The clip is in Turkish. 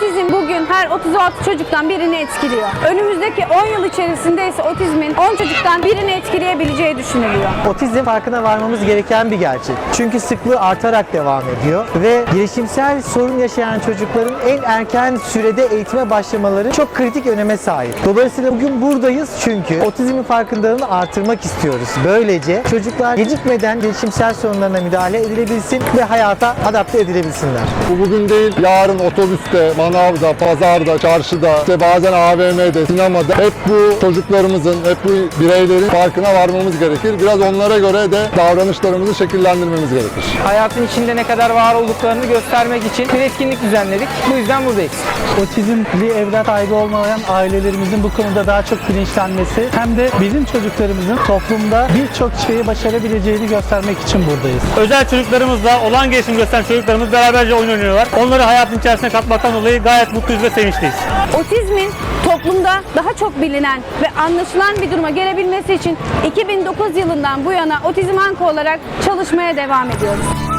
Otizm bugün her 36 çocuktan birini etkiliyor. Önümüzdeki 10 yıl içerisinde ise otizmin 10 çocuktan birini etkileyebileceği düşünülüyor. Otizm farkına varmamız gereken bir gerçek. Çünkü sıklığı artarak devam ediyor ve gelişimsel sorun yaşayan çocukların en erken sürede eğitime başlamaları çok kritik öneme sahip. Dolayısıyla bugün buradayız çünkü otizmin farkındalığını artırmak istiyoruz. Böylece çocuklar gecikmeden gelişimsel sorunlarına müdahale edilebilsin ve hayata adapte edilebilsinler. Bu bugün değil, yarın otobüste, manavda, pazarda, çarşıda, işte bazen AVM'de, sinemada hep bu çocuklarımızın, hep bu bireylerin farkına varmamız gerekir. Biraz onlara göre de davranışlarımızı şekillendirmemiz gerekir. hayatın içinde ne kadar var olduklarını göstermek için bir etkinlik düzenledik. Bu yüzden buradayız. otizmli evlat sahibi olmayan ailelerimizin bu konuda daha çok bilinçlenmesi hem de bizim çocuklarımızın toplumda birçok şeyi başarabileceğini göstermek için buradayız. özel çocuklarımızla olan gelişim gösteren çocuklarımız beraberce oyun oynuyorlar. Onları hayatın içerisine katmaktan dolayı gayet mutluyuz ve sevinçliyiz. Otizmin toplumda daha çok bilinen ve anlaşılan bir duruma gelebilmesi için 2009 yılından bu yana Otizm Anko olarak çalışmaya devam ediyoruz.